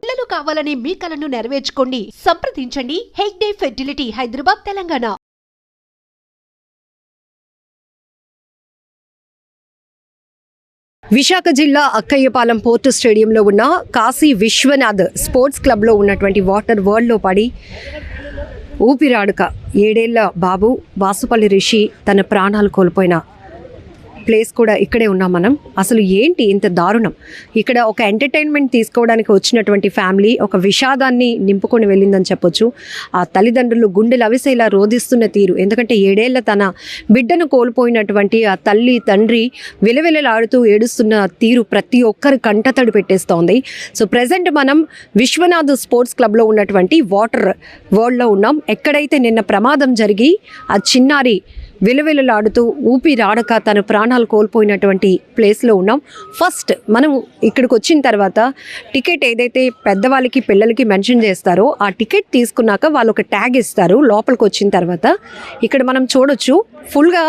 పిల్లలు కావాలనే మీ కలను నెరవేర్చుకోండి. సంప్రదించండి. హెగ్డే ఫెర్టిలిటీ హైదరాబాద్ తెలంగాణ. విశాఖ జిల్లా అక్కయ్యపాలెం పోర్టు స్టేడియంలో ఉన్న కాశీ విశ్వనాథ్ స్పోర్ట్స్ క్లబ్లో ఉన్నటువంటి వాటర్ వరల్డ్లో పడి ఊపిరాడక. ఏడేళ్ళ బాబు వాసుపల్లి రిషి తన ప్రాణాలు కోల్పోయిన ప్లేస్ కూడా ఇక్కడే ఉన్నాం మనం. అసలు ఏంటి ఇంత దారుణం? ఇక్కడ ఒక ఎంటర్టైన్మెంట్ తీసుకోవడానికి వచ్చినటువంటి ఫ్యామిలీ ఒక విషాదాన్ని నింపుకొని వెళ్ళిందని చెప్పొచ్చు. ఆ తల్లిదండ్రులు గుండెలు అవిసేలా రోధిస్తున్న తీరు. ఎందుకంటే ఏడేళ్ళ తన బిడ్డను కోల్పోయినటువంటి ఆ తల్లి తండ్రి విలవిలలాడుతూ ఏడుస్తున్న తీరు ప్రతి ఒక్కరి కంటతడి పెట్టేస్తోంది. సో ప్రజెంట్ మనం విశ్వనాథ్ స్పోర్ట్స్ క్లబ్లో ఉన్నటువంటి వాటర్ వరల్డ్లో ఉన్నాం. ఎక్కడైతే నిన్న ప్రమాదం జరిగి ఆ చిన్నారి విలువిలులాడుతూ ఊపిరాడక తన ప్రాణాలు కోల్పోయినటువంటి ప్లేస్లో ఉన్నాం. ఫస్ట్ మనం ఇక్కడికి వచ్చిన తర్వాత టికెట్ ఏదైతే పెద్దవాళ్ళకి పిల్లలకి మెన్షన్ చేస్తారో ఆ టికెట్ తీసుకున్నాక వాళ్ళు ఒక ట్యాగ్ ఇస్తారు లోపలికి వచ్చిన తర్వాత. ఇక్కడ మనం చూడొచ్చు ఫుల్గా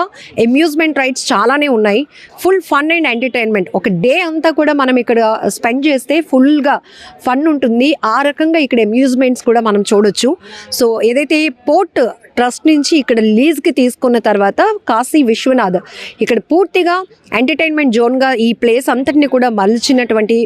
అమ్యూజ్మెంట్ రైడ్స్ చాలానే ఉన్నాయి. Full fun and entertainment. ఒక డే అంతా కూడా మనం ఇక్కడ స్పెండ్ చేస్తే ఫుల్గా ఫన్ ఉంటుంది. ఆ రకంగా ఇక్కడ అమ్యూజ్మెంట్స్ కూడా మనం చూడొచ్చు. సో ఏదైతే పోర్ట్ ట్రస్ట్ నుంచి ఇక్కడ లీజ్కి తీసుకున్న తర్వాత కాశీ విశ్వనాథ్. ఇక్కడ పూర్తిగా ఎంటర్టైన్మెంట్ జోన్గా ఈ ప్లేస్ అంతటిని కూడా మలిచినటువంటి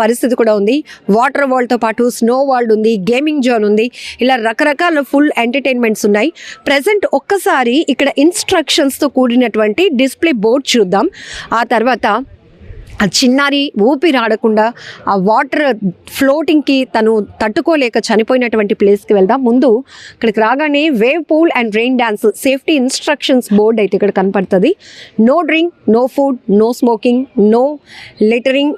పరిస్థితి కూడా ఉంది. వాటర్ వాల్తో పాటు స్నో వరల్డ్ ఉంది గేమింగ్ జోన్ ఉంది. ఇలా రకరకాల ఫుల్ ఎంటర్టైన్మెంట్స్ ఉన్నాయి. ప్రజెంట్ ఒక్కసారి ఇక్కడ ఇన్స్ట్రక్షన్స్తో కూడినటువంటి డిస్ప్లే బోర్డ్ చూద్దాం. ఆ తర్వాత ఆ చిన్నారి ఊపిరాడకుండా ఆ వాటర్ ఫ్లోటింగ్కి తను తట్టుకోలేక చనిపోయినటువంటి ప్లేస్కి వెళ్దాం. ముందు ఇక్కడికి రాగానే wave pool and rain dance safety instructions board అయితే ఇక్కడ కనపడుతుంది. No drink no food no smoking no littering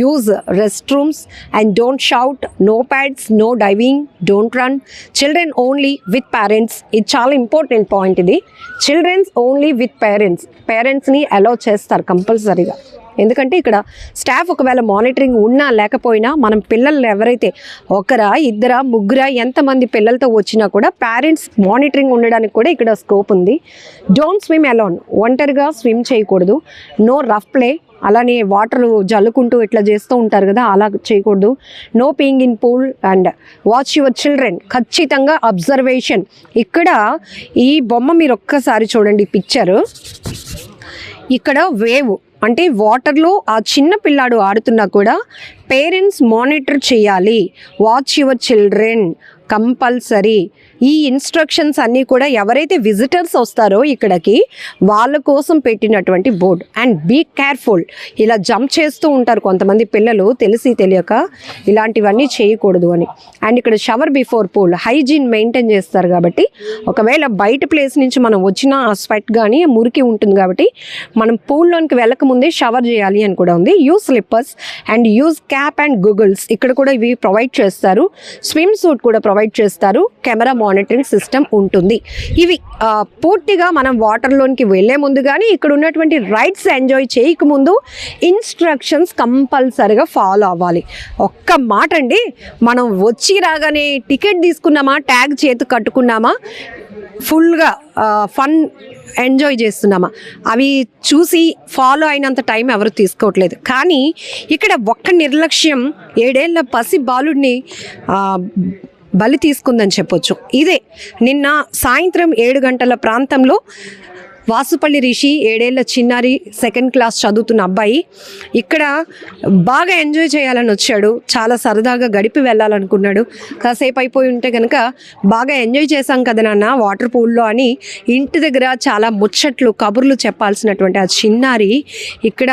use rest rooms and don't shout no pads no diving don't run. Children only with parents. ఇది చాలా important point ఇది. Childrens only with parents. పేరెంట్స్ని allow చేస్తారు కంపల్సరీగా. ఎందుకంటే ఇక్కడ staff ఒకవేళ monitoring ఉన్నా లేకపోయినా మనం పిల్లలు ఎవరైతే ఒకరా ఇద్దరా ముగ్గురా ఎంతమంది పిల్లలతో వచ్చినా కూడా పేరెంట్స్ మానిటరింగ్ ఉండడానికి కూడా ఇక్కడ స్కోప్ ఉంది. డోంట్ స్విమ్ అలోన్ ఒంటరిగా స్విమ్ చేయకూడదు. నో రఫ్ ప్లే అలానే వాటర్ జల్లుకుంటూ ఇట్లా చేస్తూ ఉంటారు కదా అలా చేయకూడదు. No peeing in pool and watch your children ఖచ్చితంగా అబ్జర్వేషన్ ఇక్కడ ఈ బొమ్మ మీరు ఒక్కసారి చూడండి పిక్చరు ఇక్కడ వేవ్ అంటే వాటర్లో ఆ చిన్న పిల్లాడు ఆడుతున్నా కూడా పేరెంట్స్ మానిటర్ చేయాలి. వాచ్ యువర్ చిల్డ్రన్ కంపల్సరీ ఈ ఇన్స్ట్రక్షన్స్ అన్నీ కూడా ఎవరైతే విజిటర్స్ వస్తారో ఇక్కడికి వాళ్ళ కోసం పెట్టినటువంటి బోర్డ్ అండ్ బీ కేర్ఫుల్ ఇలా జంప్ చేస్తూ ఉంటారు కొంతమంది పిల్లలు తెలిసి తెలియక ఇలాంటివన్నీ చేయకూడదు అని. అండ్ ఇక్కడ shower before pool hygiene maintain చేస్తారు కాబట్టి ఒకవేళ బయట ప్లేస్ నుంచి మనం వచ్చిన ఆ స్వెట్ కానీ మురికి ఉంటుంది కాబట్టి మనం పూల్లోనికి వెళ్ళకముందే షవర్ చేయాలి అని కూడా ఉంది. Use slippers and use cap and goggles ఇక్కడ కూడా ఇవి ప్రొవైడ్ చేస్తారు. స్విమ్ సూట్ కూడా ప్రొవైడ్ చేస్తారు. కెమెరా మానిటరింగ్ సిస్టమ్ ఉంటుంది. ఇవి పూర్తిగా మనం వాటర్లోనికి వెళ్ళే ముందు కానీ ఇక్కడ ఉన్నటువంటి రైడ్స్ ఎంజాయ్ చేయకముందు ఇన్స్ట్రక్షన్స్ కంపల్సరిగా ఫాలో అవ్వాలి. ఒక్క మాట అండి మనం వచ్చి రాగానే టికెట్ తీసుకున్నామా ట్యాగ్ చేతి కట్టుకున్నామా ఫుల్గా ఫన్ ఎంజాయ్ చేస్తున్నామా. అవి చూసి ఫాలో అయినంత టైం ఎవరు తీసుకోవట్లేదు. కానీ ఇక్కడ ఒక్క నిర్లక్ష్యం ఏడేళ్ళ పసి బాలుడిని బలి తీసుకుందని చెప్పొచ్చు. ఇదే నిన్న సాయంత్రం ఏడు గంటల ప్రాంతంలో వాసుపల్లి రిషి ఏడేళ్ళ చిన్నారి సెకండ్ క్లాస్ చదువుతున్న అబ్బాయి ఇక్కడ బాగా ఎంజాయ్ చేయాలని వచ్చాడు. చాలా సరదాగా గడిపి వెళ్ళాలనుకున్నాడు. కాసేపు అయిపోయి ఉంటే కనుక బాగా ఎంజాయ్ చేశాం కదా నాన్న వాటర్ పూల్లో అని ఇంటి దగ్గర చాలా ముచ్చట్లు కబుర్లు చెప్పాల్సినటువంటి ఆ చిన్నారి ఇక్కడ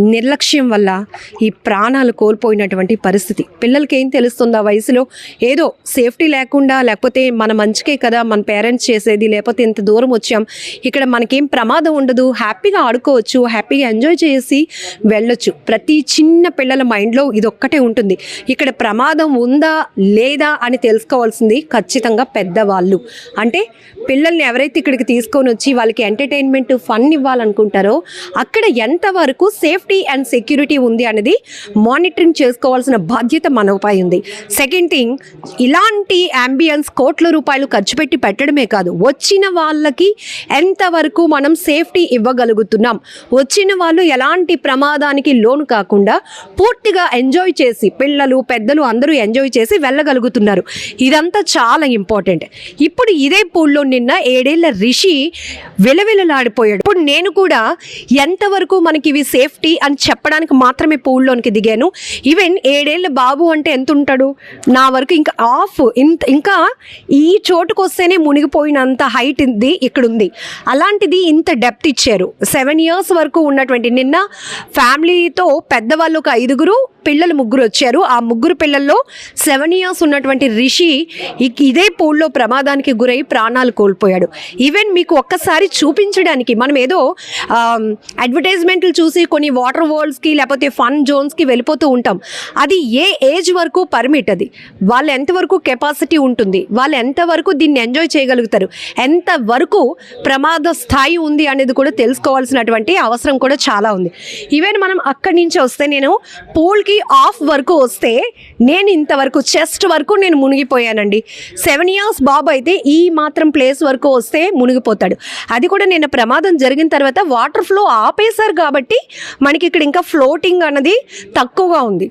నిర్లక్ష్యం వల్ల ఈ ప్రాణాలు కోల్పోయినటువంటి పరిస్థితి. పిల్లలకి ఏం తెలుస్తుంది ఆ వయసులో? ఏదో సేఫ్టీ లేకుండా లేకపోతే మన మంచికే కదా మన పేరెంట్స్ చేసేది లేకపోతే ఇంత దూరం వచ్చాం. ఇక్కడ మనకేం ప్రమాదం ఉండదు. హ్యాపీగా ఆడుకోవచ్చు హ్యాపీగా ఎంజాయ్ చేసి వెళ్ళొచ్చు. ప్రతి చిన్న పిల్లల మైండ్లో ఇది ఒక్కటే ఉంటుంది. ఇక్కడ ప్రమాదం ఉందా లేదా అని తెలుసుకోవాల్సింది ఖచ్చితంగా పెద్దవాళ్ళు. అంటే పిల్లల్ని ఎవరైతే ఇక్కడికి తీసుకొని వచ్చి వాళ్ళకి ఎంటర్టైన్మెంట్ ఫన్ ఇవ్వాలనుకుంటారో అక్కడ ఎంతవరకు సేఫ్ సేఫ్టీ అండ్ సెక్యూరిటీ ఉంది అనేది మానిటరింగ్ చేసుకోవాల్సిన బాధ్యత మనపై ఉంది. సెకండ్ థింగ్ ఇలాంటి అంబియన్స్ కోట్ల రూపాయలు ఖర్చు పెట్టి పెట్టడమే కాదు వచ్చిన వాళ్ళకి ఎంతవరకు మనం సేఫ్టీ ఇవ్వగలుగుతున్నాం? వచ్చిన వాళ్ళు ఎలాంటి ప్రమాదానికి లోను కాకుండా పూర్తిగా ఎంజాయ్ చేసి పిల్లలు పెద్దలు అందరూ ఎంజాయ్ చేసి వెళ్ళగలుగుతున్నారు. ఇదంతా చాలా ఇంపార్టెంట్ ఇప్పుడు ఇదే పూల్లో నిన్న ఏడేళ్ళ రిషి విలవిలలాడిపోయాడు. ఇప్పుడు నేను కూడా ఎంతవరకు మనకి ఇవి సేఫ్టీ అని చెప్పడానికి మాత్రమే పూల్లోనికి దిగాను. ఈవెన్ ఏడేళ్ళు బాబు అంటే ఎంత ఉంటాడు నా వరకు ఇంకా ఆఫ్ ఇంత ఇంకా ఈ చోటుకు వస్తేనే మునిగిపోయినంత హైట్ ఇది ఇక్కడ ఉంది అలాంటిది ఇంత డెప్త్ ఇచ్చారు. సెవెన్ ఇయర్స్ వరకు ఉన్నటువంటి నిన్న ఫ్యామిలీతో పెద్దవాళ్ళు ఒక ఐదుగురు పిల్లలు ముగ్గురు వచ్చారు. ఆ ముగ్గురు పిల్లల్లో సెవెన్ ఇయర్స్ ఉన్నటువంటి రిషి ఇదే పూల్లో ప్రమాదానికి గురై ప్రాణాలు కోల్పోయాడు. ఈవెన్ మీకు ఒక్కసారి చూపించడానికి మనం ఏదో అడ్వర్టైజ్మెంట్లు చూసి కొన్ని వాటర్ వరల్డ్స్కి లేకపోతే ఫన్ జోన్స్కి వెళ్ళిపోతూ ఉంటాం. అది ఏ ఏజ్ వరకు పర్మిట్ అది? వాళ్ళు ఎంతవరకు కెపాసిటీ ఉంటుంది? వాళ్ళు ఎంతవరకు దీన్ని ఎంజాయ్ చేయగలుగుతారు? ఎంతవరకు ప్రమాద స్థాయి ఉంది అనేది కూడా తెలుసుకోవాల్సినటువంటి అవసరం కూడా చాలా ఉంది. ఈవెన్ మనం అక్కడి నుంచి వస్తే నేను పూల్కి ఆఫ్ వరకు వస్తే నేను ఇంతవరకు చెస్ట్ వరకు నేను మునిగిపోయానండి. సెవెన్ ఇయర్స్ బాబు అయితే ఈ మాత్రం ప్లేస్ వరకు వస్తే మునిగిపోతాడు. అది కూడా నేను ప్రమాదం జరిగిన తర్వాత వాటర్ ఫ్లో ఆపేశారు కాబట్టి మనకి ఇక్కడ ఇంకా ఫ్లోటింగ్ అన్నది తక్కువగా ఉంది.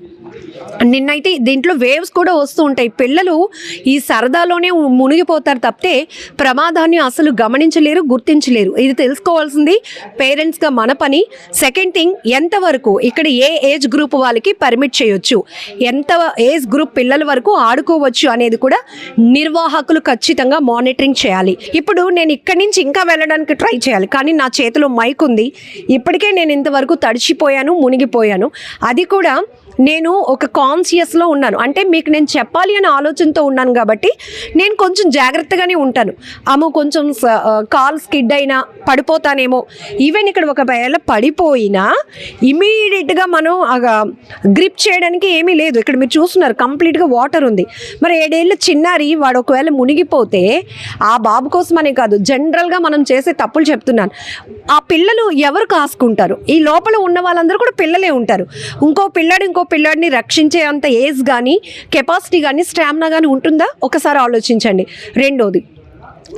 నిన్నైతే దీంట్లో వేవ్స్ కూడా వస్తూ ఉంటాయి. పిల్లలు ఈ సరదాలోనే మునిగిపోతారు తప్పితే ప్రమాదాన్ని అసలు గమనించలేరు గుర్తించలేరు. ఇది తెలుసుకోవాల్సింది పేరెంట్స్గా మన పని. సెకండ్ థింగ్ ఎంతవరకు ఇక్కడ ఏ ఏజ్ గ్రూప్ వాళ్ళకి పర్మిట్ చేయొచ్చు? ఎంత ఏజ్ గ్రూప్ పిల్లల వరకు ఆడుకోవచ్చు అనేది కూడా నిర్వాహకులు ఖచ్చితంగా మానిటరింగ్ చేయాలి. ఇప్పుడు నేను ఇక్కడి నుంచి ఇంకా వెళ్ళడానికి ట్రై చేయాలి. కానీ నా చేతిలో మైక్ ఉంది. ఇప్పటికే నేను ఇంతవరకు తడిచిపోయాను మునిగిపోయాను. అది కూడా నేను ఒక కాన్షియస్లో ఉన్నాను. అంటే మీకు నేను చెప్పాలి అనే ఆలోచనతో ఉన్నాను కాబట్టి నేను కొంచెం జాగ్రత్తగానే ఉంటాను. అమ్మో కొంచెం స- కాల్ స్కిడ్ అయినా పడిపోతానేమో. ఈవెన్ ఇక్కడ ఒకవేళ పడిపోయినా ఇమీడియట్గా మనం గ్రిప్ చేయడానికి ఏమీ లేదు. ఇక్కడ మీరు చూస్తున్నారు కంప్లీట్గా వాటర్ ఉంది. మరి ఏడేళ్ళ చిన్నారి వాడు ఒకవేళ మునిగిపోతే ఆ బాబు కోసమనే కాదు జనరల్గా మనం చేసే తప్పులు చెప్తున్నాను. ఆ పిల్లలు ఎవరు కాసుకుంటారు? ఈ లోపల ఉన్న వాళ్ళందరూ కూడా పిల్లలే ఉంటారు. ఇంకో పిల్లాడు ఇంకో పిల్లాడిని రక్షించే అంత ఏజ్ కానీ కెపాసిటీ కానీ స్టామినా కానీ ఉంటుందా? ఒకసారి ఆలోచించండి. రెండోది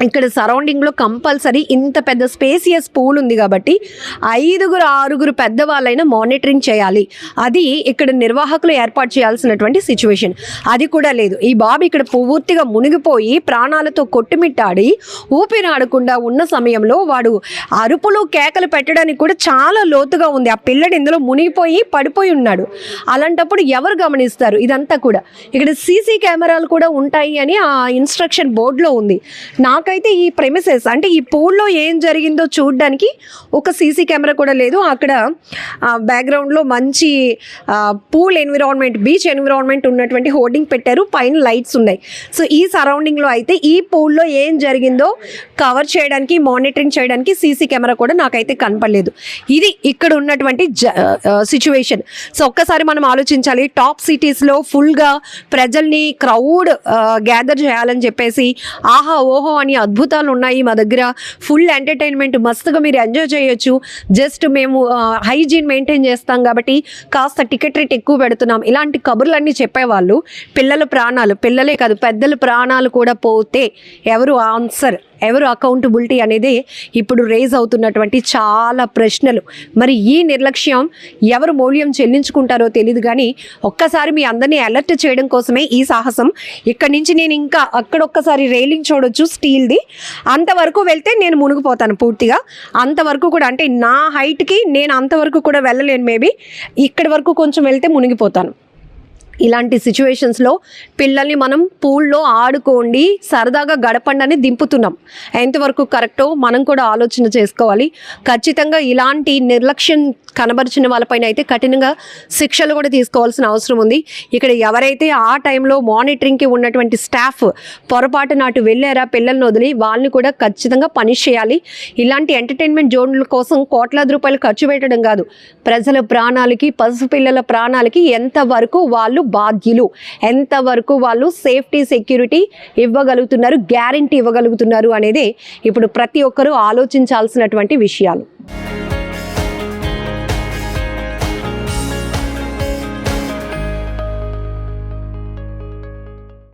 ఇక్కడ సరౌండింగ్లో కంపల్సరీ ఇంత పెద్ద స్పేసియస్ పూల్ ఉంది కాబట్టి ఐదుగురు ఆరుగురు పెద్దవాళ్ళైనా మానిటరింగ్ చేయాలి. అది ఇక్కడ నిర్వాహకులు ఏర్పాటు చేయాల్సినటువంటి సిచ్యువేషన్ అది కూడా లేదు. ఈ బాబు ఇక్కడ పూర్తిగా మునిగిపోయి ప్రాణాలతో కొట్టుమిట్టాడి ఊపిరాడకుండా ఉన్న సమయంలో వాడు అరుపులు కేకలు పెట్టడానికి కూడా చాలా లోతుగా ఉంది. ఆ పిల్లడు ఇందులో మునిగిపోయి పడిపోయి ఉన్నాడు. అలాంటప్పుడు ఎవరు గమనిస్తారు? ఇదంతా కూడా. ఇక్కడ సీసీ కెమెరాలు కూడా ఉంటాయి అని ఆ ఇన్స్ట్రక్షన్ బోర్డులో ఉంది. నా నాకైతే ఈ ప్రెమిసెస్ అంటే ఈ పూల్లో ఏం జరిగిందో చూడడానికి ఒక సీసీ కెమెరా కూడా లేదు. అక్కడ బ్యాక్గ్రౌండ్లో మంచి పూల్ ఎన్విరాన్మెంట్ బీచ్ ఎన్విరాన్మెంట్ ఉన్నటువంటి హోర్డింగ్ పెట్టారు. పైన లైట్స్ ఉన్నాయి. సో ఈ సరౌండింగ్లో అయితే ఈ పూల్లో ఏం జరిగిందో కవర్ చేయడానికి మానిటరింగ్ చేయడానికి సీసీ కెమెరా కూడా నాకైతే కనపడలేదు. ఇది ఇక్కడ ఉన్నటువంటి సిచ్యువేషన్ సో ఒక్కసారి మనం ఆలోచించాలి. టాప్ సిటీస్లో ఫుల్గా ప్రజల్ని క్రౌడ్ గ్యాదర్ చేయాలని చెప్పేసి ఆహా ఓహో అని అద్భుతాలు ఉన్నాయి మా దగ్గర. ఫుల్ ఎంటర్టైన్మెంట్ మస్తుగా మీరు ఎంజాయ్ చేయొచ్చు. జస్ట్ మేము హైజీన్ మెయింటైన్ చేస్తాం కాబట్టి కాస్త టికెట్ రేట్ ఎక్కువ పెడుతున్నాం. ఇలాంటి కబుర్లన్నీ చెప్పేవాళ్ళు. పిల్లల ప్రాణాలు పిల్లలే కాదు పెద్దల ప్రాణాలు కూడా పోతే ఎవరు ఆన్సర్ ఎవరు అకౌంటబిలిటీ అనేది ఇప్పుడు రేజ్ అవుతున్నటువంటి చాలా ప్రశ్నలు. మరి ఈ నిర్లక్ష్యం ఎవరు మూల్యం చెల్లించుకుంటారో తెలియదు కానీ ఒక్కసారి మీ అందరినీ అలర్ట్ చేయడం కోసమే ఈ సాహసం. ఇక్కడ నుంచి నేను ఇంకా అక్కడొక్కసారి రైలింగ్ చూడొచ్చు స్టీల్ది అంతవరకు వెళ్తే నేను మునిగిపోతాను పూర్తిగా. అంతవరకు కూడా అంటే నా హైట్కి నేను అంతవరకు కూడా వెళ్ళలేను మేబీ ఇక్కడి వరకు కొంచెం వెళ్తే మునిగిపోతాను. ఇలాంటి సిచ్యువేషన్స్లో పిల్లల్ని మనం పూల్లో ఆడుకోండి సరదాగా గడపండి దింపుతున్నాం. ఎంతవరకు కరెక్టో మనం కూడా ఆలోచన చేసుకోవాలి. ఖచ్చితంగా ఇలాంటి నిర్లక్ష్యం కనబరిచిన వాళ్ళపైన అయితే కఠినంగా శిక్షలు కూడా తీసుకోవాల్సిన అవసరం ఉంది. ఇక్కడ ఎవరైతే ఆ టైంలో మానిటరింగ్కి ఉన్నటువంటి స్టాఫ్ పొరపాటు నాటు వెళ్ళారా పిల్లల్ని వదిలి వాళ్ళని కూడా ఖచ్చితంగా పనిష్ చేయాలి. ఇలాంటి ఎంటర్టైన్మెంట్ జోన్ల కోసం కోట్లాది రూపాయలు ఖర్చు పెట్టడం కాదు. ప్రజల ప్రాణాలకి పసుపు పిల్లల ప్రాణాలకి ఎంతవరకు వాళ్ళు బాధ్యులు. ఎంతవరకు వాళ్ళు సేఫ్టీ సెక్యూరిటీ ఇవ్వగలుగుతున్నారు గ్యారంటీ ఇవ్వగలుగుతున్నారు అనేది ఇప్పుడు ప్రతి ఒక్కరూ ఆలోచించాల్సినటువంటి విషయాలు.